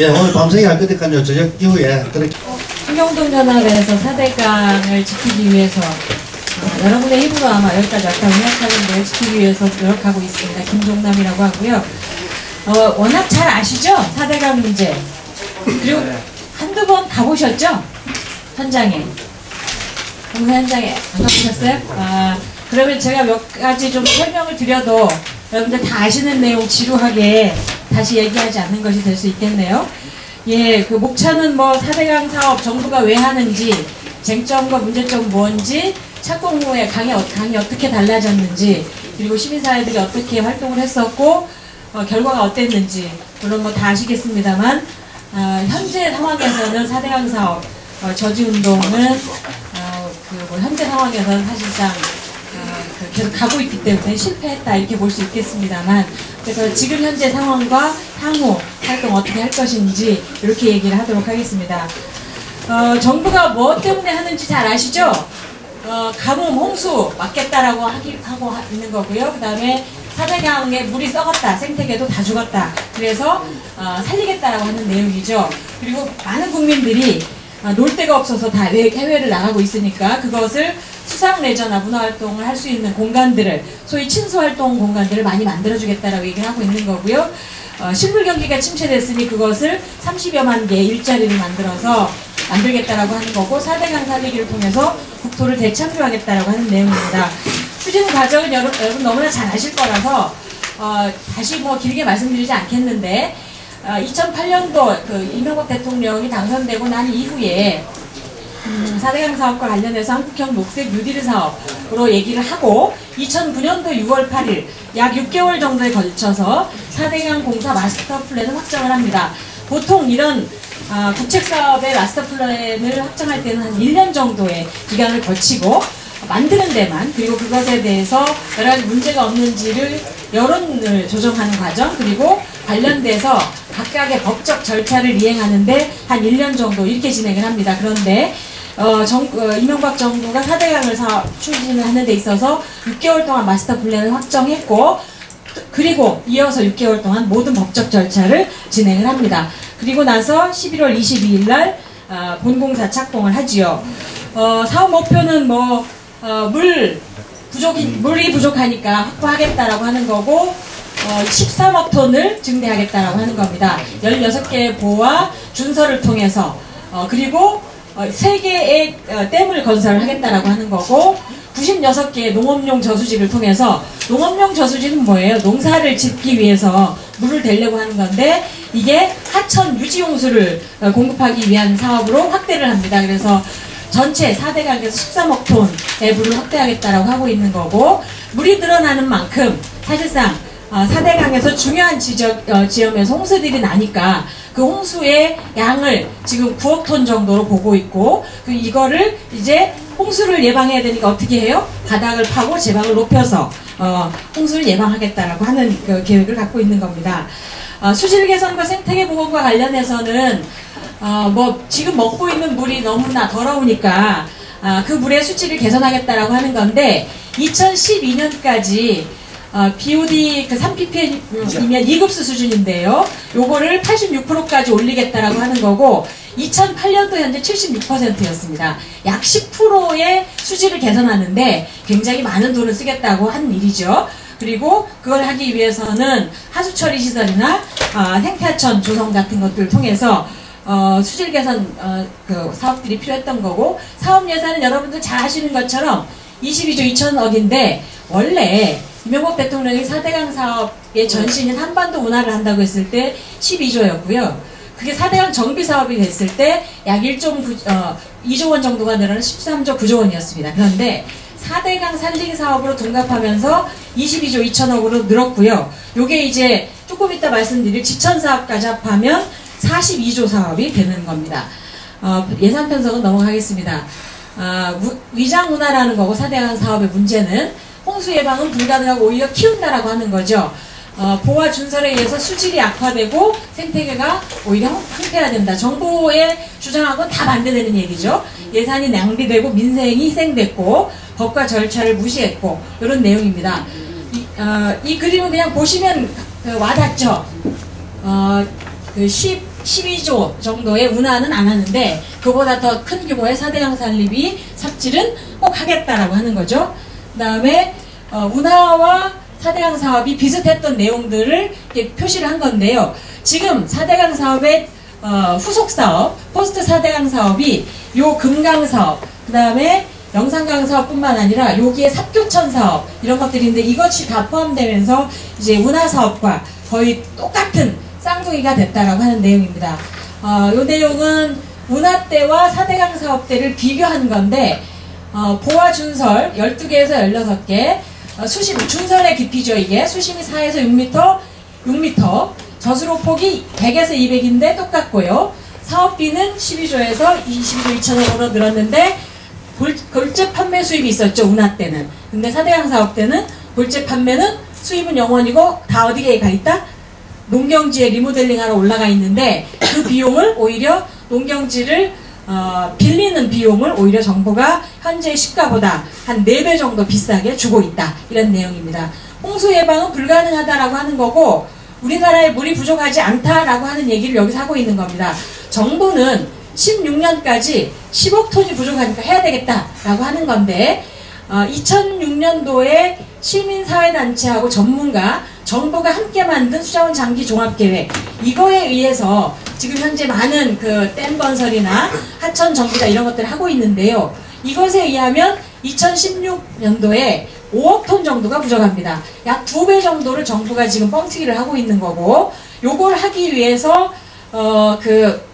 예, 오늘 밤새기 할 거니까요. 저녁 이후에 그렇게 김경동 연합에서 4대강을 지키기 위해서 어, 여러분의 힘으로 아마 여기까지 왔다고 생각하는데 지키기 위해서 노력하고 있습니다. 김종남이라고 하고요. 어, 워낙 잘 아시죠? 4대강 문제. 그리고 한두 번 가보셨죠? 현장에. 공사 현장에 안 가보셨어요? 아, 그러면 제가 몇 가지 좀 설명을 드려도 여러분들 다 아시는 내용 지루하게 다시 얘기하지 않는 것이 될 수 있겠네요. 예, 그 목차는 뭐 4대강 사업 정부가 왜 하는지 쟁점과 문제점 뭔지 착공 후에 강이, 어- 강이 어떻게 달라졌는지 그리고 시민사회들이 어떻게 활동을 했었고 어, 결과가 어땠는지 물론 뭐 다 아시겠습니다만 어, 현재 상황에서는 4대강 사업 어, 저지운동은 어, 그뭐 현재 상황에서는 사실상 어, 그 계속 가고 있기 때문에 실패했다 이렇게 볼 수 있겠습니다만 그래서 지금 현재 상황과 향후 활동 어떻게 할 것인지 이렇게 얘기를 하도록 하겠습니다. 어, 정부가 뭐 때문에 하는지 잘 아시죠? 어, 가뭄, 홍수 막겠다라고 하기, 하고 하- 있는 거고요. 그 다음에 사대강에 물이 썩었다, 생태계도 다 죽었다. 그래서 어, 살리겠다라고 하는 내용이죠. 그리고 많은 국민들이 어, 놀 데가 없어서 다 외- 해외를 나가고 있으니까 그것을 수상 레저나 문화 활동을 할 수 있는 공간들을 소위 친수 활동 공간들을 많이 만들어주겠다라고 얘기를 하고 있는 거고요. 어, 실물 경기가 침체됐으니 그것을 30여만 개의 일자리를 만들어서 만들겠다라고 하는 거고 4대강 살리기를 통해서 국토를 대창조하겠다라고 하는 내용입니다. 추진 과정은 여러분, 여러분 너무나 잘 아실 거라서 어, 다시 뭐 길게 말씀드리지 않겠는데 어, 2008년도 그 이명박 대통령이 당선되고 난 이후에 음, 4대강 사업과 관련해서 한국형 녹색 뉴딜 사업으로 얘기를 하고 2009년도 6월 8일 약 6개월 정도에 걸쳐서 4대강 공사 마스터 플랜을 확정을 합니다. 보통 이런 아, 국책 사업의 마스터 플랜을 확정할 때는 한 1년 정도의 기간을 거치고 만드는 데만 그리고 그것에 대해서 여러 가지 문제가 없는지를 여론을 조정하는 과정 그리고 관련돼서 각각의 법적 절차를 이행하는데 한 1년 정도 이렇게 진행을 합니다. 그런데 어, 정, 어, 이명박 정부가 4대강을 사, 추진을 하는 데 있어서 6개월 동안 마스터 플랜을 확정했고 그리고 이어서 6개월 동안 모든 법적 절차를 진행을 합니다. 그리고 나서 11월 22일 날 어, 본공사 착공을 하지요. 어, 사업 목표는 뭐, 어, 물 부족이, 물이 부족하니까 확보하겠다라고 하는 거고, 어, 13억 톤을 증대하겠다라고 하는 겁니다. 16개의 보와 준서를 통해서, 어, 그리고 어, 3개의 어, 댐을 건설하겠다라고 하는 거고, 96개의 농업용 저수지를 통해서 농업용 저수지는 뭐예요? 농사를 짓기 위해서 물을 대려고 하는 건데 이게 하천 유지용수를 어, 공급하기 위한 사업으로 확대를 합니다. 그래서 전체 4대강에서 13억 톤의 물을 확대하겠다라고 하고 있는 거고 물이 늘어나는 만큼 사실상 어, 4대강에서 중요한 지적, 어, 지역에서 홍수들이 나니까 그 홍수의 양을 지금 9억 톤 정도로 보고 있고 그 이거를 이제 홍수를 예방해야 되니까 어떻게 해요? 바닥을 파고 제방을 높여서 어, 홍수를 예방하겠다라고 하는 그 계획을 갖고 있는 겁니다. 어, 수질 개선과 생태계 보건과 관련해서는 어, 뭐 지금 먹고 있는 물이 너무나 더러우니까 아, 그 물의 수질을 개선하겠다라고 하는 건데 2012년까지 어, BOD 그 3ppm이면 2급수 수준인데요. 요거를 86%까지 올리겠다라고 하는 거고 2008년도 현재 76%였습니다. 약 10%의 수질을 개선하는데 굉장히 많은 돈을 쓰겠다고 한 일이죠. 그리고 그걸 하기 위해서는 하수 처리 시설이나 어, 생태하천 조성 같은 것들을 통해서 어, 수질 개선 어, 그 사업들이 필요했던 거고 사업 예산은 여러분들 잘 아시는 것처럼 22조 2천억인데 원래 이명박 대통령이 4대강 사업의 전신인 한반도 운하를 한다고 했을 때 12조였고요. 그게 4대강 정비 사업이 됐을 때 약 1조 어, 2조 원 정도가 늘어난 13조 9조 원이었습니다. 그런데 4대강 살리기 사업으로 둔갑하면서 22조 2천억으로 늘었고요. 요게 이제 조금 이따 말씀드릴 지천 사업까지 합하면 42조 사업이 되는 겁니다. 어, 예산 편성은 넘어가겠습니다. 아, 우- 위장 문화라는 거고 4대강 사업의 문제는 홍수 예방은 불가능하고 오히려 키운다라고 하는 거죠. 어, 보화 준설에 의해서 수질이 악화되고 생태계가 오히려 황- 황폐화된다. 정부의 주장하고는 다 반대되는 얘기죠. 예산이 낭비되고 민생이 희생됐고 법과 절차를 무시했고 이런 내용입니다. 이, 어, 이 그림은 그냥 보시면 그 와닿죠. 어, 그 10, 12조 정도의 운하는 안 하는데 그보다 더 큰 규모의 4대강 산립이 삽질은 꼭 하겠다라고 하는 거죠. 그 다음에 어, 운하와 4대강 사업이 비슷했던 내용들을 표시를 한 건데요. 지금 4대강 사업의 어, 후속 사업, 포스트 4대강 사업이 요 금강 사업, 그 다음에 영산강 사업뿐만 아니라 여기에 삽교천 사업 이런 것들인데 이것이 다 포함되면서 이제 운하 사업과 거의 똑같은 쌍둥이가 됐다라고 하는 내용입니다. 어, 이 내용은 운하 때와 4대강 사업 때를 비교한 건데 어, 보화 준설 12개에서 16개 어, 수심 준설의 깊이죠 이게 수심이 4에서 6m 6m 저수로 폭이 100에서 200인데 똑같고요 사업비는 12조에서 22조 2천억으로 늘었는데 골, 골재 판매 수입이 있었죠 운하 때는 근데 4대강 사업 때는 골재 판매는 수입은 영원이고 다 어디에 가 있다? 농경지에 리모델링하러 올라가 있는데 그 비용을 오히려 농경지를 어, 빌리는 비용을 오히려 정부가 현재 시가보다 한 4배 정도 비싸게 주고 있다. 이런 내용입니다. 홍수 예방은 불가능하다라고 하는 거고 우리나라에 물이 부족하지 않다라고 하는 얘기를 여기서 하고 있는 겁니다. 정부는 16년까지 10억 톤이 부족하니까 해야 되겠다라고 하는 건데 어, 2006년도에 시민사회단체하고 전문가, 정부가 함께 만든 수자원 장기 종합계획 이거에 의해서 지금 현재 많은 그 댐 건설이나 하천 정비다 이런 것들을 하고 있는데요. 이것에 의하면 2016년도에 5억 톤 정도가 부족합니다. 약 두 배 정도를 정부가 지금 뻥튀기를 하고 있는 거고 요걸 하기 위해서 어 그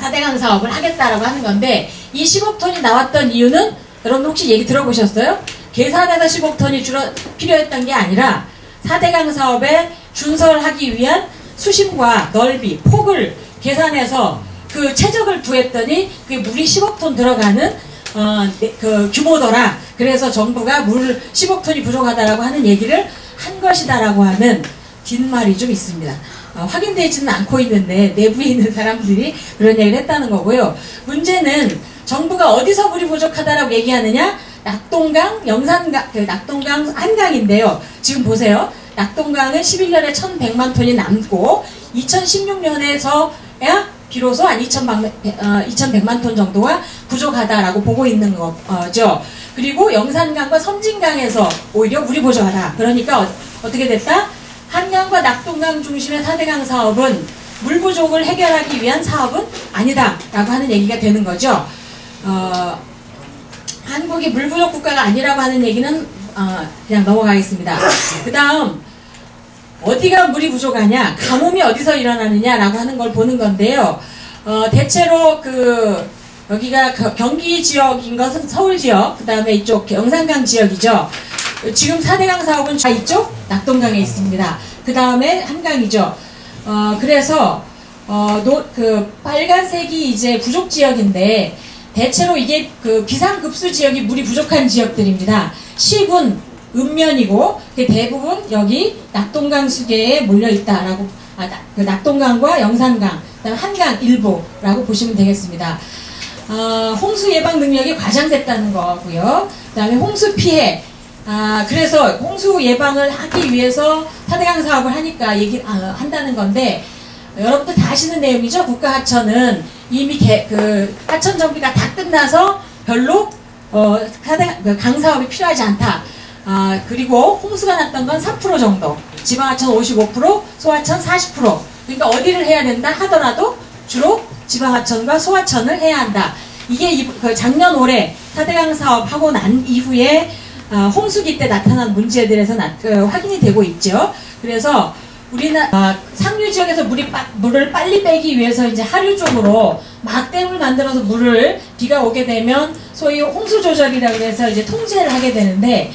4대강 사업을 하겠다라고 하는 건데 이 10억 톤이 나왔던 이유는 여러분 혹시 얘기 들어보셨어요? 계산해서 10억 톤이 줄어, 필요했던 게 아니라 4대강 사업에 준설하기 위한 수심과 넓이, 폭을 계산해서 그 최적을 구했더니 그게 물이 10억 톤 들어가는 어, 네, 그 규모더라. 그래서 정부가 물 10억 톤이 부족하다라고 하는 얘기를 한 것이다라고 하는 뒷말이 좀 있습니다. 어, 확인되지는 않고 있는데 내부에 있는 사람들이 그런 얘기를 했다는 거고요. 문제는 정부가 어디서 물이 부족하다라고 얘기하느냐? 낙동강, 영산강, 그 낙동강 한강인데요. 지금 보세요. 낙동강은 11년에 1,100만 톤이 남고 2016년에서 야 비로소 한 2,100만, 어, 2,100만 톤 정도가 부족하다라고 보고 있는 거죠. 그리고 영산강과 섬진강에서 오히려 물이 부족하다. 그러니까 어, 어떻게 됐다? 한강과 낙동강 중심의 4대강 사업은 물 부족을 해결하기 위한 사업은 아니다라고 하는 얘기가 되는 거죠. 어, 한국이 물 부족 국가가 아니라고 하는 얘기는 어, 그냥 넘어가겠습니다. 그 다음 어디가 물이 부족하냐, 가뭄이 어디서 일어나느냐라고 하는 걸 보는 건데요. 어, 대체로 그 여기가 겨- 경기 지역인 것은 서울 지역, 그 다음에 이쪽 영산강 지역이죠. 지금 4대강 사업은 다 이쪽 낙동강에 있습니다. 그 다음에 한강이죠. 어, 그래서 어, 노, 그 빨간색이 이제 부족 지역인데 대체로 이게 그 비상급수 지역이 물이 부족한 지역들입니다. 시군 읍면이고 그 대부분 여기 낙동강 수계에 몰려 있다라고 아, 낙- 그 낙동강과 영산강, 그다음 한강 일부라고 보시면 되겠습니다. 어, 홍수 예방 능력이 과장됐다는 거고요. 그다음에 홍수 피해. 아, 그래서 홍수 예방을 하기 위해서 타대강 사업을 하니까 얘기 아, 한다는 건데 여러분들 다 아시는 내용이죠. 국가 하천은 이미 개, 그 하천 정비가 다 끝나서 별로 어, 그강 사업이 필요하지 않다. 아, 그리고 홍수가 났던 건 3% 정도, 지방하천 55%, 소하천 40%. 그러니까 어디를 해야 된다 하더라도 주로 지방하천과 소하천을 해야 한다. 이게 이- 그 작년 올해 타대강 사업하고 난 이후에 아, 홍수기 때 나타난 문제들에서 나- 그 확인이 되고 있죠. 그래서 우리나 아, 상류 지역에서 물이 빠- 물을 빨리 빼기 위해서 이제 하류 쪽으로 막댐을 만들어서 물을 비가 오게 되면 소위 홍수 조절이라고 해서 이제 통제를 하게 되는데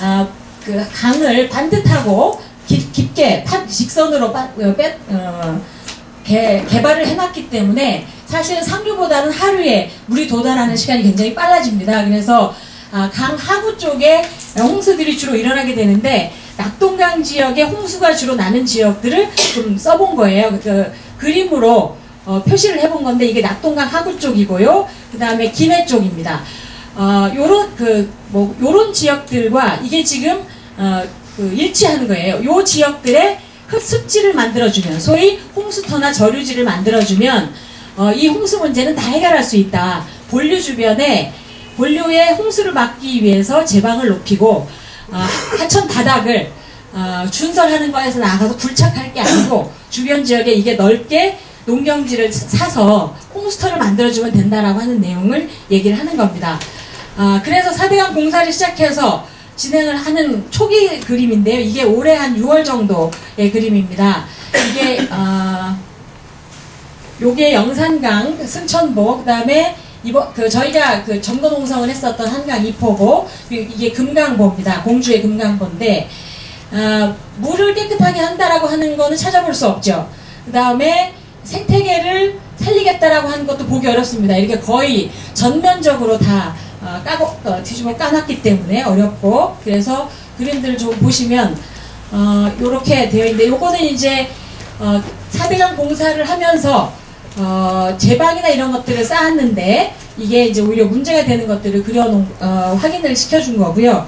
아, 그 강을 반듯하고 깊, 깊게 파, 직선으로 빠, 어, 빼, 어, 개, 개발을 해놨기 때문에 사실은 상류보다는 하루에 물이 도달하는 시간이 굉장히 빨라집니다. 그래서 아, 강 하구 쪽에 홍수들이 주로 일어나게 되는데 낙동강 지역에 홍수가 주로 나는 지역들을 좀 써본 거예요. 그 그림으로 어, 표시를 해본 건데 이게 낙동강 하구 쪽이고요. 그 다음에 김해 쪽입니다. 어, 요런 그뭐 요런 지역들과 이게 지금 어, 그 일치하는 거예요. 요 지역들의 습지를 만들어주면 소위 홍수터나 저류지를 만들어주면 어, 이 홍수 문제는 다 해결할 수 있다. 본류 주변에 본류의 홍수를 막기 위해서 제방을 높이고 어, 하천 바닥을 어, 준설하는 거에서 나가서 굴착할 게 아니고 주변 지역에 이게 넓게 농경지를 사서 홍수터를 만들어주면 된다라고 하는 내용을 얘기를 하는 겁니다. 아, 그래서 4대강 공사를 시작해서 진행을 하는 초기 그림인데요. 이게 올해 한 6월 정도의 그림입니다. 이게 아, 요게 영산강, 승천보, 그다음에 이번 그 저희가 그 점거 농성을 했었던 한강 이포고 그리고 이게 금강보입니다. 공주의 금강보인데 아, 물을 깨끗하게 한다라고 하는 거는 찾아볼 수 없죠. 그 다음에 생태계를 살리겠다라고 하는 것도 보기 어렵습니다. 이렇게 거의 전면적으로 다 어, 까고 어, 뒤집어 까놨기 때문에 어렵고 그래서 그림들을 좀 보시면 어, 이렇게 되어 있는데 요거는 이제 어, 4대강 공사를 하면서 어, 제방이나 이런 것들을 쌓았는데 이게 이제 오히려 문제가 되는 것들을 그려놓은 어, 확인을 시켜준 거고요.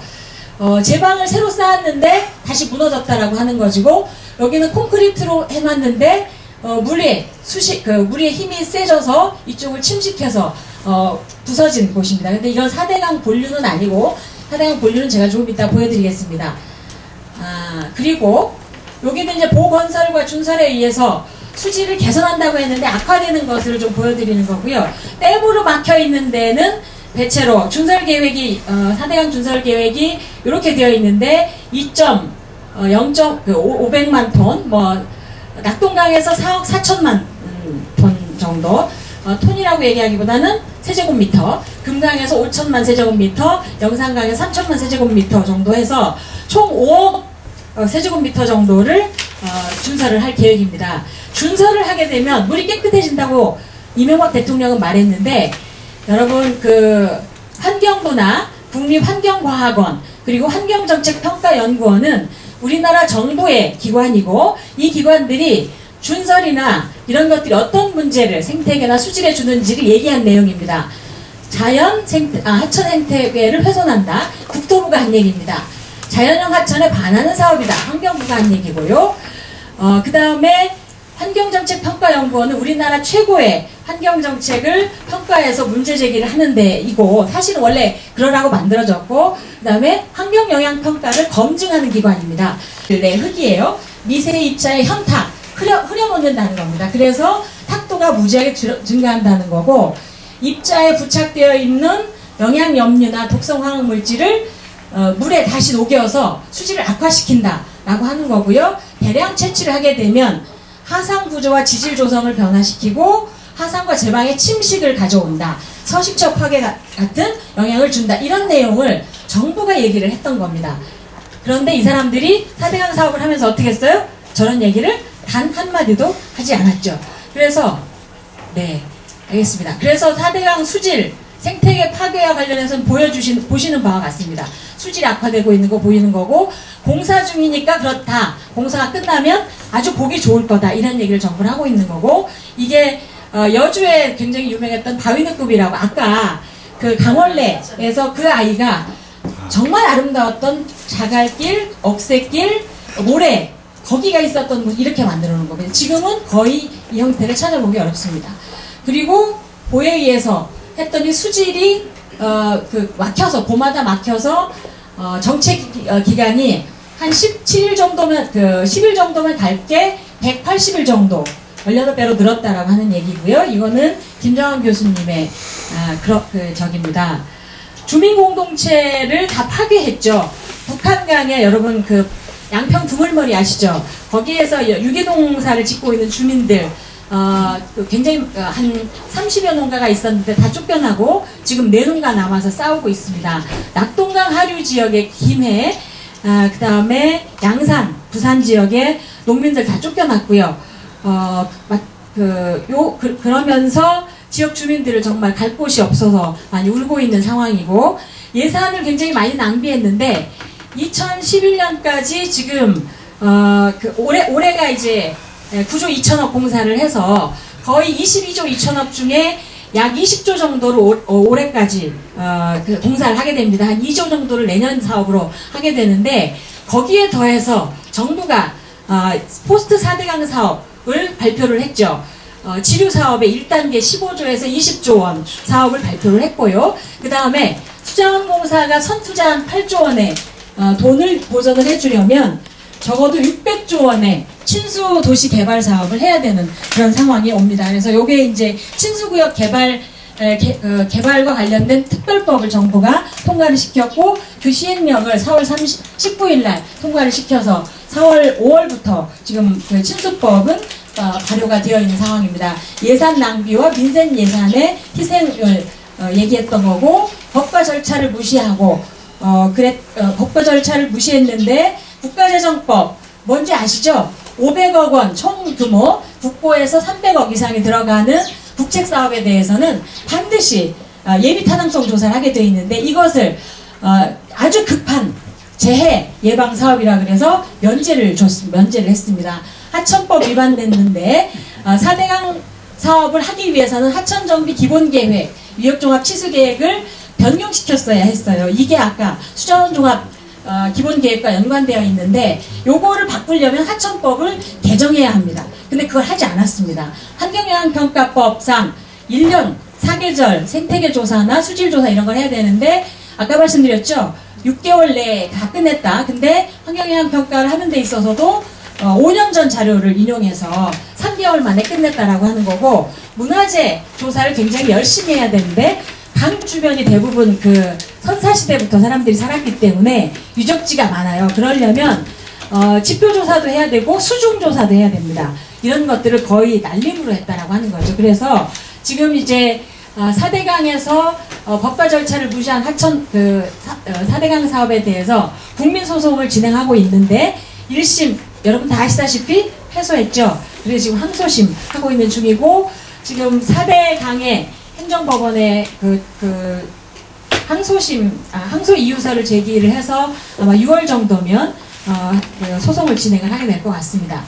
어, 제방을 새로 쌓았는데 다시 무너졌다라고 하는 것이고 여기는 콘크리트로 해놨는데 어, 물의 수식 그 물의 힘이 세져서 이쪽을 침식해서 어, 부서진 곳입니다. 근데 이건 4대강 본류는 아니고 4대강 본류는 제가 조금 이따 보여드리겠습니다. 아, 그리고 여기는 이제 보건설과 준설에 의해서 수질을 개선한다고 했는데 악화되는 것을 좀 보여드리는 거고요. 댐으로 막혀 있는 데는 대체로 준설 계획이 어, 4대강 준설 계획이 이렇게 되어 있는데 2점 어, 0. 그 500만 톤, 뭐 낙동강에서 4억 4천만 음, 톤 정도 어, 톤이라고 얘기하기보다는 세제곱미터, 금강에서 5천만 세제곱미터, 영산강에 3천만 세제곱미터 정도 해서 총 5억 어, 세제곱미터 정도를 어, 준설을 할 계획입니다. 준설을 하게 되면 물이 깨끗해진다고 이명박 대통령은 말했는데 여러분 그 환경부나 국립환경과학원 그리고 환경정책평가연구원은 우리나라 정부의 기관이고 이 기관들이 준설이나 이런 것들이 어떤 문제를 생태계나 수질에 주는지를 얘기한 내용입니다. 자연 생태, 아, 하천 생태계를 훼손한다. 국토부가 한 얘기입니다. 자연형 하천에 반하는 사업이다. 환경부가 한 얘기고요. 어, 그 다음에 환경정책평가연구원은 우리나라 최고의 환경정책을 평가해서 문제 제기를 하는 데 이고 사실은 원래 그러라고 만들어졌고 그 다음에 환경영향평가를 검증하는 기관입니다. 네, 흙이에요. 미세 입자의 현탁, 흐려, 흐려놓는다는 겁니다. 그래서 탁도가 무지하게 줄- 증가한다는 거고 입자에 부착되어 있는 영양염류나 독성 화학물질을 어, 물에 다시 녹여서 수질을 악화시킨다라고 하는 거고요. 대량 채취를 하게 되면 하상 구조와 지질 조성을 변화시키고 하상과 제방의 침식을 가져온다. 서식적 파괴 가- 같은 영향을 준다. 이런 내용을 정부가 얘기를 했던 겁니다. 그런데 이 사람들이 4대강 사업을 하면서 어떻게 했어요? 저런 얘기를 단 한마디도 하지 않았죠. 그래서 네 알겠습니다. 그래서 4대강 수질 생태계 파괴와 관련해서는 보여주신 보시는 바와 같습니다. 수질이 악화되고 있는 거 보이는 거고 공사 중이니까 그렇다. 공사가 끝나면 아주 보기 좋을 거다. 이런 얘기를 정부를 하고 있는 거고 이게 어, 여주에 굉장히 유명했던 바위늪급이라고 아까 그 강원래에서 그 아이가 정말 아름다웠던 자갈길, 억새길, 모래 거기가 있었던 곳 이렇게 만들어 놓은 겁니다. 지금은 거의 이 형태를 찾아보기 어렵습니다. 그리고 보에 의해서 했더니 수질이 어, 그 막혀서 봄마다 막혀서 어, 기- 어, 기간이 한 17일 정도면 그 10일 정도면 갈게 180일 정도 18배로 늘었다라고 하는 얘기고요. 이거는 김정환 교수님의 아, 그러, 그 저기입니다. 주민 공동체를 다 파괴했죠. 북한강에 여러분 그 양평 두물머리 아시죠? 거기에서 유기농사를 짓고 있는 주민들 어, 그 굉장히 어, 한 30여 농가가 있었는데 다 쫓겨나고 지금 네 농가 남아서 싸우고 있습니다. 낙동강 하류 지역의 김해, 아, 그 다음에 양산, 부산 지역의 농민들 다 쫓겨났고요. 어, 막, 그, 요, 그, 그러면서 지역 주민들을 정말 갈 곳이 없어서 많이 울고 있는 상황이고 예산을 굉장히 많이 낭비했는데 2011년까지 지금 어, 그 올해 올해가 이제 9조 2천억 공사를 해서 거의 22조 2천억 중에 약 20조 정도를 올, 어, 올해까지 어, 그 공사를 하게 됩니다. 한 2조 정도를 내년 사업으로 하게 되는데 거기에 더해서 정부가 아, 포스트 4대강 사업을 발표를 했죠. 어, 지류 사업의 1단계 15조에서 20조 원 사업을 발표를 했고요. 그 다음에 수자원공사가 선투자한 8조 원의 어, 돈을 보전을 해주려면 적어도 600조 원의 친수 도시 개발 사업을 해야 되는 그런 상황이 옵니다. 그래서 요게 이제 친수구역 개발 에, 개, 어, 개발과 관련된 특별법을 정부가 통과를 시켰고 그 시행령을 4월 30, 19일 날 통과를 시켜서 4월 5월부터 지금 그 친수법은 어, 발효가 되어 있는 상황입니다. 예산 낭비와 민생 예산의 희생을 어, 얘기했던 거고 법과 절차를 무시하고 어, 그랬, 어, 법과 절차를 무시했는데 국가재정법 뭔지 아시죠? 500억 원 총 규모 국고에서 300억 이상이 들어가는 국책 사업에 대해서는 반드시 어, 예비 타당성 조사를 하게 되어 있는데 이것을 어, 아주 급한 재해 예방 사업이라 그래서 면제를 줬 면제를 했습니다. 하천법 위반됐는데 어, 4대강 사업을 하기 위해서는 하천 정비 기본 계획, 위협 종합 치수 계획을 변경시켰어야 했어요. 이게 아까 수자원 종합 어, 기본 계획과 연관되어 있는데 요거를 바꾸려면 하천법을 개정해야 합니다. 근데 그걸 하지 않았습니다. 환경영향평가법상 1년 사계절 생태계 조사나 수질 조사 이런 걸 해야 되는데 아까 말씀드렸죠. 6개월 내에 다 끝냈다. 근데 환경영향 평가를 하는 데 있어서도 어, 5년 전 자료를 인용해서 3개월 만에 끝냈다라고 하는 거고 문화재 조사를 굉장히 열심히 해야 되는데 강 주변이 대부분 그 선사시대부터 사람들이 살았기 때문에 유적지가 많아요. 그러려면 어, 지표조사도 해야 되고 수중조사도 해야 됩니다. 이런 것들을 거의 날림으로 했다라고 하는 거죠. 그래서 지금 이제 어, 4대강에서 어, 법과 절차를 무시한 하천 그 사, 어, 4대강 사업에 대해서 국민 소송을 진행하고 있는데 1심 여러분 다 아시다시피 패소했죠. 그래서 지금 항소심 하고 있는 중이고 지금 4대강의 행정법원에 그, 그 항소심, 아, 항소 이유서를 제기를 해서 아마 6월 정도면 어, 그 소송을 진행을 하게 될 것 같습니다.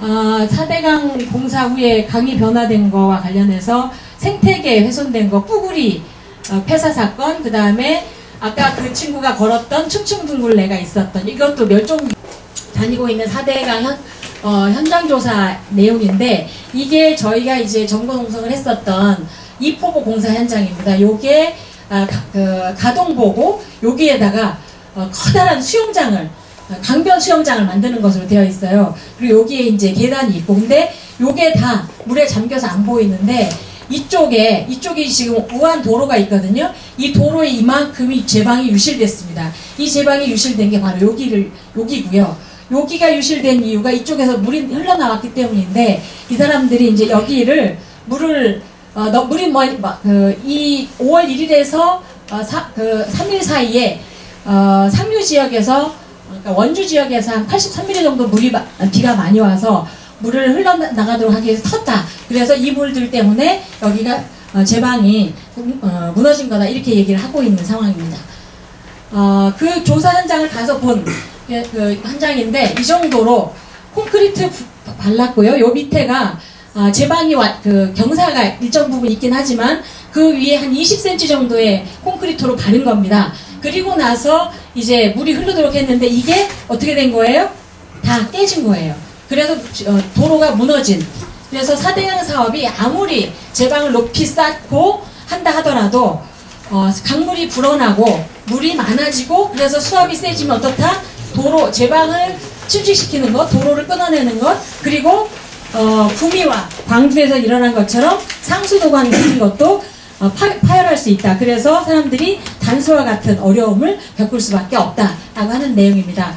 어, 4대강 공사 후에 강이 변화된 거와 관련해서 생태계 훼손된 거, 뿌구리 어, 폐사 사건, 그 다음에 아까 그 친구가 걸었던 층층둥굴레가 있었던 이것도 멸종 다니고 있는 4대강 현, 어, 현장 조사 내용인데 이게 저희가 이제 정보 농성을 했었던 이포보 공사 현장입니다. 요게 아, 가, 그, 가동 보고 여기에다가 어, 커다란 수영장을 어, 강변 수영장을 만드는 것으로 되어 있어요. 그리고 여기에 이제 계단이 있고 근데 요게 다 물에 잠겨서 안 보이는데 이쪽에 이쪽이 지금 우한 도로가 있거든요. 이 도로에 이만큼이 제방이 유실됐습니다. 이 제방이 유실된 게 바로 여기를 여기고요. 여기가 유실된 이유가 이쪽에서 물이 흘러나왔기 때문인데 이 사람들이 이제 여기를 물을 어, 너, 물이 뭐, 뭐, 그, 이 5월 1일에서 어, 사, 그 3일 사이에 어, 상류 지역에서 그러니까 원주 지역에서 한 83mm 정도 물이 마- 비가 많이 와서 물을 흘러나가도록 하기 위해서 텄다. 그래서 이 물들 때문에 여기가 어, 제방이 어, 무너진 거다 이렇게 얘기를 하고 있는 상황입니다. 어, 그 조사 현장을 가서 본 그, 그 현장인데 이 정도로 콘크리트 부- 발랐고요. 요 밑에가 아, 제방이 와, 그 경사가 일정 부분 있긴 하지만 그 위에 한 20cm 정도의 콘크리트로 바른 겁니다. 그리고 나서 이제 물이 흐르도록 했는데 이게 어떻게 된 거예요? 다 깨진 거예요. 그래서 어, 도로가 무너진. 그래서 4대강 사업이 아무리 제방을 높이 쌓고 한다 하더라도 어, 강물이 불어나고 물이 많아지고 그래서 수압이 세지면 어떻다? 도로 제방을 침식시키는 것, 도로를 끊어내는 것, 그리고 어, 구미와 광주에서 일어난 것처럼 상수도관 같은 것도 어, 파, 파열할 수 있다. 그래서 사람들이 단수와 같은 어려움을 겪을 수밖에 없다라고 하는 내용입니다.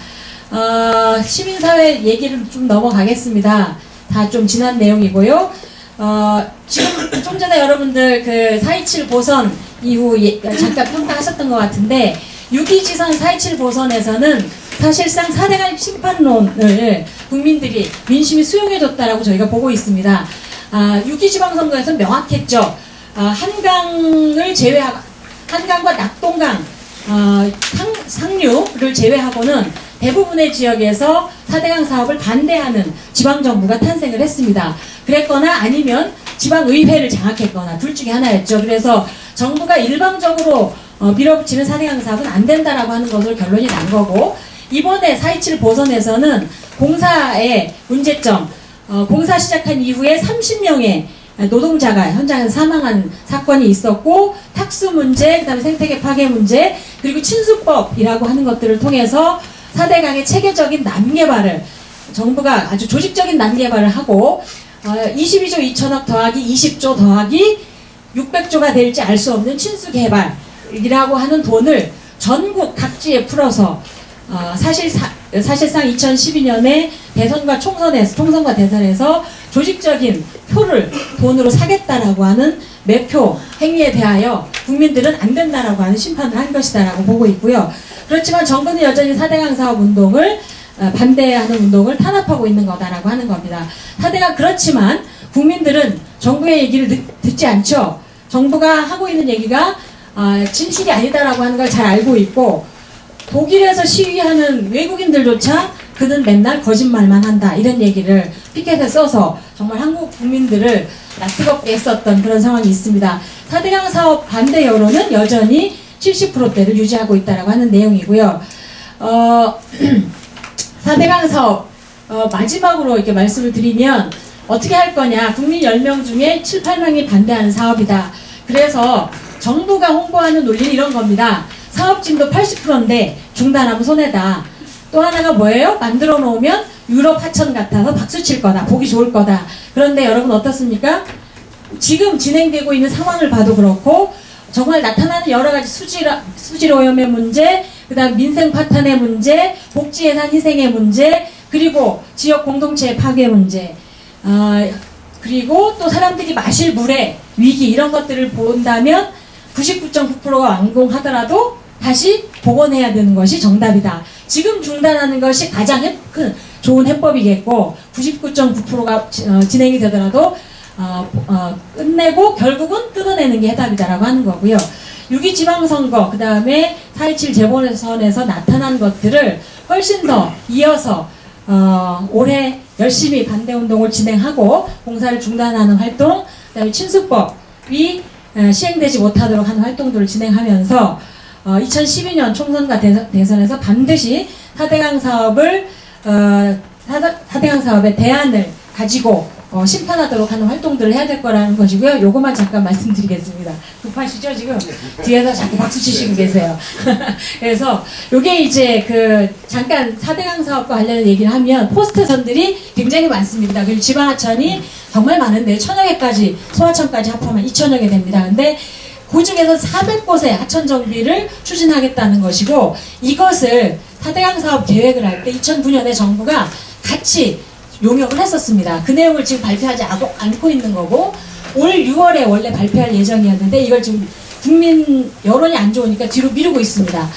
어, 시민사회 얘기를 좀 넘어가겠습니다. 다 좀 지난 내용이고요. 어, 지금 좀 전에 여러분들 그 427 보선 이후 예, 잠깐 평가하셨던 것 같은데 6.2지선 427 보선에서는 사실상 4대강 심판론을 국민들이 민심이 수용해줬다라고 저희가 보고 있습니다. 아, 6.2 지방선거에서 명확했죠. 아, 한강을 제외하고 한강과 낙동강 어, 상, 상류를 제외하고는 대부분의 지역에서 4대강 사업을 반대하는 지방정부가 탄생을 했습니다. 그랬거나 아니면 지방의회를 장악했거나 둘 중에 하나였죠. 그래서 정부가 일방적으로 어, 밀어붙이는 4대강 사업은 안 된다라고 하는 것으로 결론이 난 거고 이번에 427 보선에서는 공사의 문제점, 어, 공사 시작한 이후에 30명의 노동자가 현장에서 사망한 사건이 있었고 탁수 문제, 그다음에 생태계 파괴 문제, 그리고 친수법이라고 하는 것들을 통해서 4대강의 체계적인 난개발을 정부가 아주 조직적인 난개발을 하고 어, 22조 2천억 더하기 20조 더하기 600조가 될지 알 수 없는 친수개발이라고 하는 돈을 전국 각지에 풀어서 어, 사실 사, 사실상 2012년에 대선과 총선에서 총선과 대선에서 조직적인 표를 돈으로 사겠다라고 하는 매표 행위에 대하여 국민들은 안 된다라고 하는 심판을 한 것이다라고 보고 있고요. 그렇지만 정부는 여전히 4대강 사업 운동을 어, 반대하는 운동을 탄압하고 있는 거다라고 하는 겁니다. 4대강 그렇지만 국민들은 정부의 얘기를 듣, 듣지 않죠. 정부가 하고 있는 얘기가 아, 진실이 아니다라고 하는 걸 잘 알고 있고 독일에서 시위하는 외국인들조차 그는 맨날 거짓말만 한다 이런 얘기를 피켓에 써서 정말 한국 국민들을 뜨겁게 했었던 그런 상황이 있습니다. 4대강 사업 반대 여론은 여전히 70%대를 유지하고 있다라고 하는 내용이고요. 어, 4대강 사업 어, 마지막으로 이렇게 말씀을 드리면 어떻게 할 거냐 국민 10명 중에 7, 8명이 반대하는 사업이다. 그래서 정부가 홍보하는 논리는 이런 겁니다. 사업진도 80%인데 중단하면 손해다. 또 하나가 뭐예요? 만들어 놓으면 유럽 하천 같아서 박수 칠 거다. 보기 좋을 거다. 그런데 여러분 어떻습니까? 지금 진행되고 있는 상황을 봐도 그렇고 정말 나타나는 여러 가지 수질, 수질 오염의 문제, 그 다음 민생 파탄의 문제, 복지 예산 희생의 문제, 그리고 지역 공동체의 파괴 문제, 아, 그리고 또 사람들이 마실 물의 위기 이런 것들을 본다면 99.9%가 완공하더라도 다시 복원해야 되는 것이 정답이다. 지금 중단하는 것이 가장 해, 그, 좋은 해법이겠고 99.9%가 어, 진행이 되더라도 어, 어, 끝내고 결국은 뜯어내는 게 해답이다라고 하는 거고요. 6.2 지방선거 그 다음에 4.27 재보선에서 나타난 것들을 훨씬 더 이어서 어, 올해 열심히 반대운동을 진행하고 공사를 중단하는 활동 그 다음에 친수법이 어, 시행되지 못하도록 하는 활동들을 진행하면서 어, 2012년 총선과 대선, 대선 에서 반드시 4대강 사업을 어, 4, 대강 사업의 대안을 가지고 어, 심판하도록 하는 활동들을 해야 될 거라는 것이고요. 요것만 잠깐 말씀드리겠습니다. 급하시죠 지금? 뒤에서 자꾸 박수 치시고 계세요. 그래서 요게 이제 그 잠깐 4대강 사업과 관련된 얘기를 하면 포스트선들이 굉장히 많습니다. 그리고 지방하천이 정말 많은데 천여 개까지 소하천까지 합하면 2천여 개 됩니다. 근데 그 중에서 400곳의 하천 정비를 추진하겠다는 것이고 이것을 4대강 사업 계획을 할 때 2009년에 정부가 같이 용역을 했었습니다. 그 내용을 지금 발표하지 않고 있는 거고 올 6월에 원래 발표할 예정이었는데 이걸 지금 국민 여론이 안 좋으니까 뒤로 미루고 있습니다.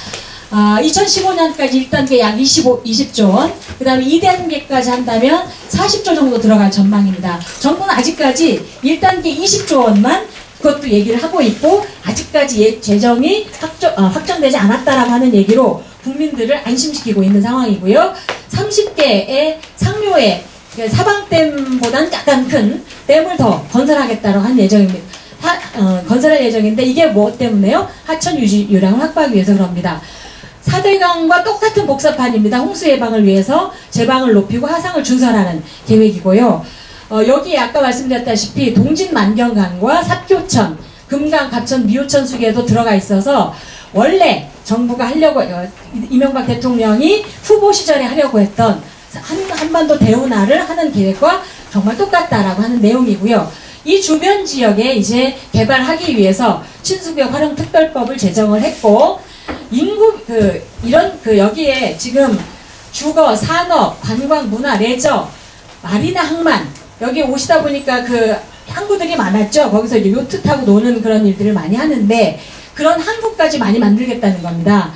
아, 2015년까지 1단계 약 25, 20조 원, 그 다음에 2단계까지 한다면 40조 정도 들어갈 전망입니다. 정부는 아직까지 1단계 20조 원만 그것도 얘기를 하고 있고 아직까지 예, 재정이 확정, 어, 확정되지 않았다라고 하는 얘기로 국민들을 안심시키고 있는 상황이고요. 30개의 상류의 그 사방댐보다는 약간 큰 댐을 더 건설하겠다고 한 예정입니다. 하, 어, 건설할 예정인데 이게 뭐 때문에요? 하천 유지 요량을 확보하기 위해서 그럽니다. 4대강과 똑같은 복사판입니다. 홍수 예방을 위해서 제방을 높이고 하상을 준설하는 계획이고요. 어, 여기에 아까 말씀드렸다시피 동진 만경강과 삽교천, 금강, 갑천, 미호천 수계도 들어가 있어서 원래 정부가 하려고 어, 이명박 대통령이 후보 시절에 하려고 했던 한, 한반도 대운하를 하는 계획과 정말 똑같다라고 하는 내용이고요. 이 주변 지역에 이제 개발하기 위해서 친수구역 활용 특별법을 제정을 했고 인구 그 이런 그 여기에 지금 주거, 산업, 관광, 문화, 레저, 마리나 항만 여기 오시다 보니까 그 항구들이 많았죠. 거기서 요트 타고 노는 그런 일들을 많이 하는데 그런 항구까지 많이 만들겠다는 겁니다.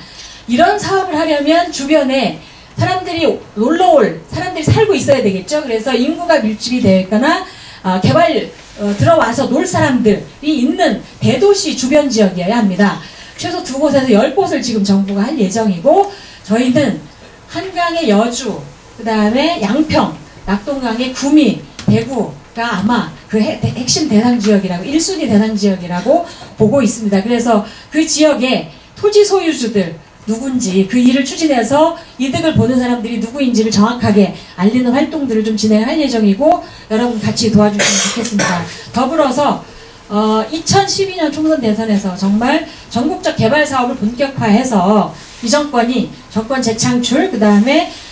이런 사업을 하려면 주변에 사람들이 놀러 올 사람들이 살고 있어야 되겠죠. 그래서 인구가 밀집이 되어 있거나 어, 개발 어, 들어와서 놀 사람들이 있는 대도시 주변 지역이어야 합니다. 최소 두 곳에서 열 곳을 지금 정부가 할 예정이고 저희는 한강의 여주, 그 다음에 양평, 낙동강의 구미, 대구가 아마 그 핵심 대상 지역이라고 1순위 대상 지역이라고 보고 있습니다. 그래서 그 지역에 토지 소유주들 누군지 그 일을 추진해서 이득을 보는 사람들이 누구인지를 정확하게 알리는 활동들을 좀 진행할 예정이고 여러분 같이 도와주시면 좋겠습니다. 더불어서 어, 2012년 총선 대선에서 정말 전국적 개발 사업을 본격화해서 이 정권이 정권 재창출 그 다음에 어,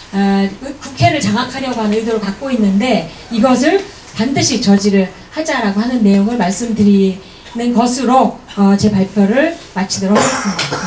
국회를 장악하려고 하는 의도를 갖고 있는데 이것을 반드시 저지를 하자라고 하는 내용을 말씀드리는 것으로 어, 제 발표를 마치도록 하겠습니다.